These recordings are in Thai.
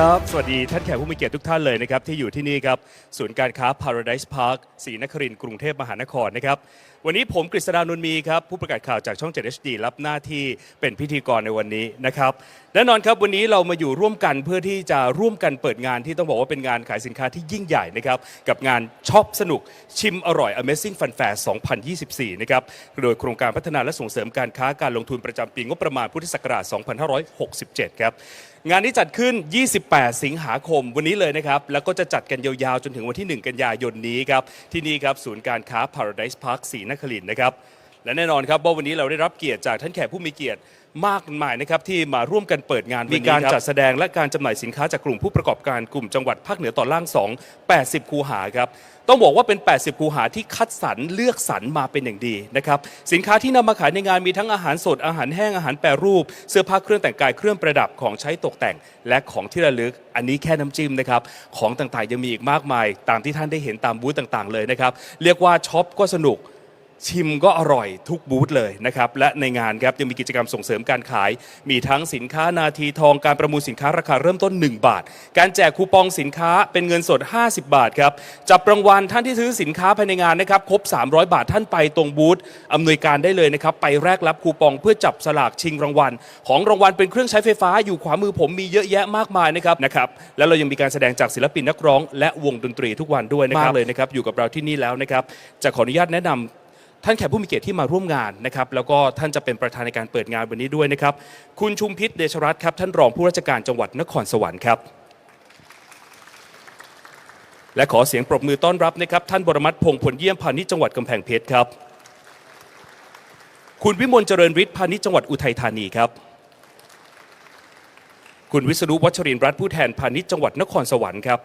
ครับ สวัสดีท่านแขกผู้มีเกียรติทุกท่านเลยนะครับที่อยู่ที่นี่ครับศูนย์การค้า Paradise Park ศรีนครินทร์กรุงเทพมหานครนะครับ วันนี้ผมกฤษดานนมีครับผู้ประกาศข่าวจากช่อง 7 HD รับหน้าที่เป็นพิธีกรในวันนี้นะครับแน่นอนครับวันนี้เรามาอยู่ร่วมกันเพื่อที่จะร่วมกันเปิดงานที่ต้องบอกว่าเป็นงานขายสินค้าที่ยิ่งใหญ่นะครับกับงานช็อปสนุกชิมอร่อย Amazing Fun Fair 2024 นะครับโดยโครงการพัฒนาและส่งเสริมการค้าการลงทุนประจำปีงบประมาณพุทธศักราช 2567 ครับงานนี้จัดขึ้น 28 สิงหาคมวันนี้เลยนะครับ แล้วก็จะจัดกันยาวๆ จนถึงวันที่ 1 กันยายนนี้ครับ ที่นี่ครับ ศูนย์การค้า Paradise Park ศรีนครินทร์นะครับ และแน่นอนครับว่าวันนี้เราได้รับเกียรติจากท่านแขกผู้มีเกียรติมากมายนะครับที่มาร่วมกันเปิดงานมีการจัดแสดงและการจำหน่ายสินค้าจากกลุ่มผู้ประกอบการกลุ่มจังหวัดภาคเหนือตอนล่าง 2 80 คูหาครับต้องบอกว่าเป็น 80 คูหาที่คัดสรรเลือกสรรมาเป็นอย่างดีนะครับสินค้าที่นำมาขายในงานมีทั้งอาหารสดอาหารแห้งอาหารแปรรูป เสื้อผ้าเครื่องแต่งกายเครื่องประดับของใช้ตกแต่ง และของที่ระลึกอันนี้แค่น้ำจิ้มนะครับของต่างๆยังมีอีกมากมาย ตามที่ท่านได้เห็นตามบูธต่างๆเลยนะครับเรียกว่าช็อปก็สนุก ชิมก็อร่อยทุกบูธเลยนะครับ และในงานครับยังมีกิจกรรมส่งเสริมการขาย มีทั้งสินค้านาทีทองการประมูลสินค้าราคาเริ่มต้น 1 บาท การแจกคูปองสินค้าเป็นเงินสด 50 บาทครับจับรางวัลท่านที่ซื้อสินค้าภายในงานนะครับครบ 300 บาทท่านไปตรงบูธอำนวยการได้เลยนะครับไปแลกรับคูปองเพื่อจับสลากชิงรางวัล ของรางวัลเป็นเครื่องใช้ไฟฟ้าอยู่ขวามือผมมีเยอะแยะมากมายนะครับนะครับแล้วเรายังมีการแสดงจากศิลปินนักร้อง และวงดนตรีทุกวันด้วยนะครับเลยนะครับอยู่กับเราที่นี่แล้วนะครับจะขออนุญาตแนะนำ ท่านแขกผู้มีเกียรติที่มาร่วมงานนะครับแล้วก็ท่านจะเป็นประธานในการเปิดงานวันนี้ด้วยนะครับคุณชุมพิษเดชรัตน์ครับท่านรองผู้ราชการจังหวัดนครสวรรค์ครับและขอเสียงปรบมือต้อนรับนะครับท่านบรมัตพงษ์ผลเยี่ยมพาณิชย์จังหวัดกำแพงเพชรครับ คุณวิมลเจริญฤทธิ์พาณิชย์จังหวัดอุทัยธานีครับ คุณวิษณุวัชรินทร์รัตน์ผู้แทนพาณิชย์จังหวัดนครสวรรค์ครับ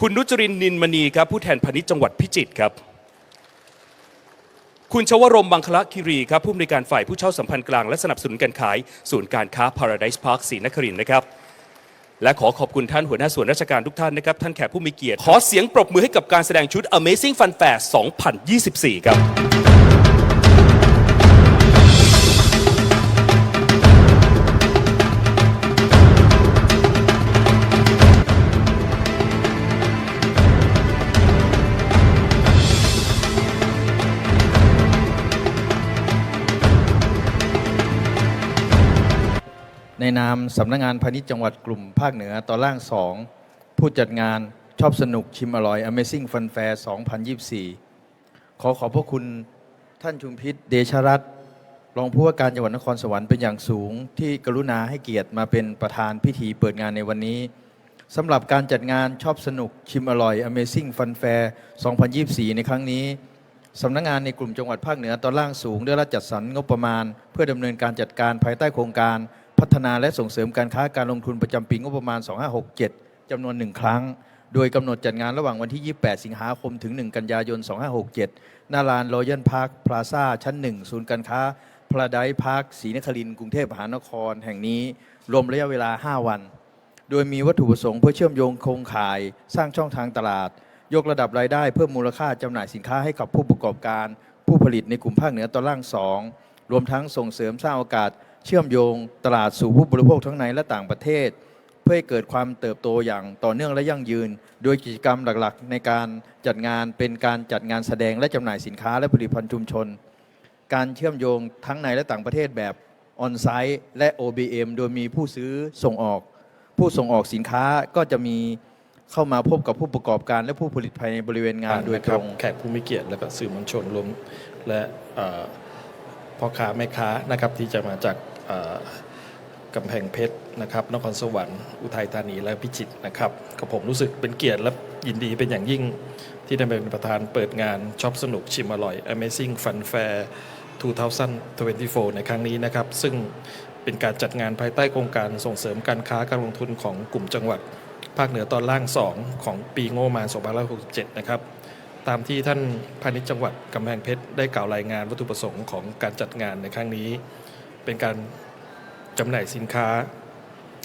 คุณนุจรินนินมณีครับผู้แทนพาณิชย์จังหวัดพิจิตรครับ คุณชวรมบังคละคิรีครับผู้อำนวยการฝ่ายผู้เช่าสัมพันธ์กลางและสนับสนุนการขายศูนย์การค้า Paradise Park ศรีนครินทร์นะครับ และขอขอบคุณท่านหัวหน้าส่วนราชการทุกท่านนะครับ ท่านแขกผู้มีเกียรติ ขอเสียงปรบมือให้กับการแสดงชุด Amazing Fun Fair 2024 ครับ ในนามสำนักงานพาณิชย์จังหวัดกลุ่มภาคเหนือตอนล่าง 2 ผู้จัดงานชอบสนุกชิมอร่อย Amazing Fun Fair 2024 ขอขอบพระคุณท่านชุมพิษเดชรัตน์รองผู้ว่าการจังหวัดนครสวรรค์เป็นอย่างสูง ที่กรุณาให้เกียรติมาเป็นประธานพิธีเปิดงานในวันนี้สำหรับการจัดงานชอบสนุกชิมอร่อย Amazing Fun Fair 2024 ในครั้งนี้สำนักงานในกลุ่มจังหวัดภาคเหนือตอนล่างสูงได้รับจัดสรรงบประมาณ เพื่อดำเนินการจัดการภายใต้โครงการ พัฒนาและส่งเสริมการค้าการลงทุนประจำปีงบประมาณ 2567 จำนวนหนึ่งครั้ง โดยกำหนดจัดงานระหว่างวันที่ 28 สิงหาคมถึง 1 กันยายน 2567 หน้าลานรอยัลพาร์คพลาซ่าชั้น 1 ศูนย์การค้าพลาไดพาร์คศรีนครินทร์กรุงเทพมหานครแห่งนี้ รวมระยะเวลา 5 วัน โดยมีวัตถุประสงค์เพื่อเชื่อมโยงโครงข่าย สร้างช่องทางตลาด ยกระดับรายได้เพิ่มมูลค่าจำหน่ายสินค้าให้กับผู้ประกอบการ ผู้ผลิตในกลุ่มภาคเหนือตอนล่าง 2 รวมทั้งส่งเสริมสร้างโอกาส เชื่อมโยงตลาดสู่ผู้บริโภคทั้งในและต่างประเทศ เพื่อให้เกิดความเติบโตอย่างต่อเนื่องและยั่งยืน โดยกิจกรรมหลักๆ ในการจัดงานเป็นการจัดงานแสดงและจำหน่ายสินค้าและผลิตภัณฑ์ชุมชน การเชื่อมโยงทั้งในและต่างประเทศแบบออนไซต์และ OBM โดยมีผู้ซื้อส่งออก ผู้ส่งออกสินค้าก็จะมีเข้ามาพบกับผู้ประกอบการและผู้ผลิตภายในบริเวณงานโดยตรงแขกผู้มีเกียรติและก็สื่อมวลชนรวมและพ่อค้าแม่ค้านะครับที่จะมาจาก กำแพงเพชรนะครับนครสวรรค์อุทัยธานีและพิจิตรนะครับก็ผมรู้สึกเป็นเกียรติและยินดีเป็นอย่างยิ่ง ที่ได้เป็นประธานเปิดงานช็อปสนุกชิมอร่อย Amazing Fun Fair 2024 ในครั้งนี้นะครับ ซึ่งเป็นการจัดงานภายใต้โครงการส่งเสริมการค้าการลงทุนของกลุ่มจังหวัด ภาคเหนือตอนล่าง 2 ของปีงบประมาณ 2567 นะครับ ตามที่ท่านพาณิชย์จังหวัดกำแพงเพชรได้กล่าวรายงานวัตถุประสงค์ของการจัดงานในครั้งนี้ เป็นการจำหน่ายสินค้า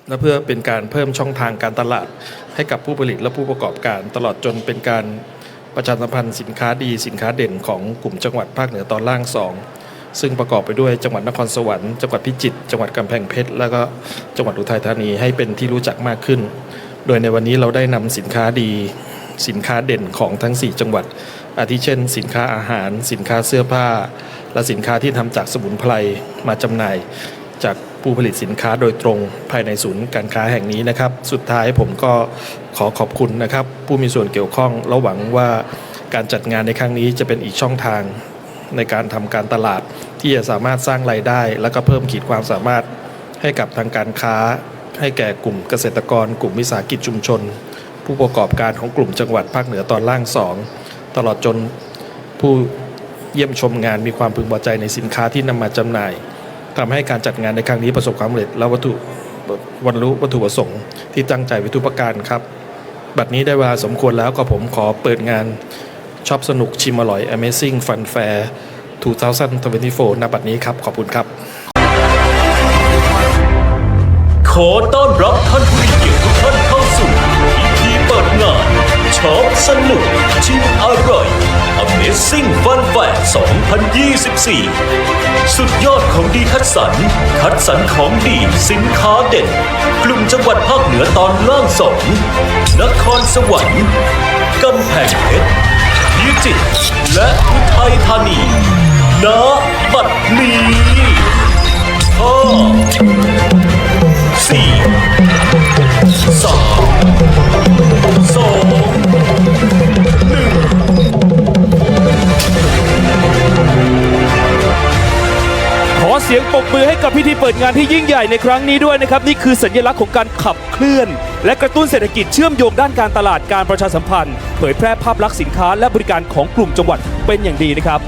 และเพื่อเป็นการเพิ่มช่องทางการตลาด ให้กับผู้ผลิตและผู้ประกอบการ ตลอดจนเป็นการประชาสัมพันธ์สินค้าดีสินค้าเด่นของกลุ่มจังหวัดภาคเหนือตอนล่าง 2 ซึ่งประกอบไปด้วยจังหวัดนครสวรรค์จังหวัดพิจิตรจังหวัดกำแพงเพชรแล้วก็จังหวัดอุทัยธานีให้เป็นที่รู้จักมากขึ้น โดยในวันนี้เราได้นำสินค้าดี สินค้าเด่นของทั้ง 4 จังหวัด อาทิเช่น สินค้าอาหาร สินค้าเสื้อผ้า และสินค้าที่ทำจากสมุนไพรมาจำหน่าย จากผู้ผลิตสินค้าโดยตรงภายในศูนย์การค้าแห่งนี้นะครับ สุดท้ายผมก็ขอขอบคุณนะครับ ผู้มีส่วนเกี่ยวข้องและหวังว่าการจัดงานในครั้งนี้จะเป็นอีกช่องทางในการทำการตลาดที่จะสามารถสร้างรายได้ และก็เพิ่มขีดความสามารถให้กับทางการค้า ให้แก่กลุ่มเกษตรกร กลุ่มวิสาหกิจชุมชน ผู้ประกอบการของกลุ่มจังหวัดภาคเหนือตอนล่างสองตลอดจนผู้เยี่ยมชมงานมีความพึงพอใจในสินค้าที่นำมาจำหน่ายทำให้การจัดงานในครั้งนี้ประสบความสำเร็จและวัตถุวันรู้วัตถุประสงค์ที่ตั้งใจไว้ทุกประการครับ บัดนี้ได้เวลาสมควรแล้วก็ผมขอเปิดงานชอบสนุกชิมอร่อย Amazing Fun Fair 2024ณบัดนี้ครับ ขอบคุณครับขอต้อนรับท่านผู้มีเกียรติ 2024 สุดยอดของดีคัดสรร คัดสรรของดีสินค้าเด่น กลุ่มจังหวัดภาคเหนือตอนล่างสองนครสวรรค์กำแพงเพชรพิจิตรและอุทัยธานีณบัดนี้ห้าสี่ สียงปรบมือให้กับพิธีเปิดงานที่ยิ่งใหญ่ในครั้งนี้ด้วยนะครับนี่คือสัญลักษณ์ของการขับเคลื่อน และกระตุ้นเศรษฐกิจเชื่อมโยงด้านการตลาดการประชาสัมพันธ์ เผยแพร่ภาพลักษณ์สินค้าและบริการของกลุ่มจังหวัดเป็นอย่างดีนะครับ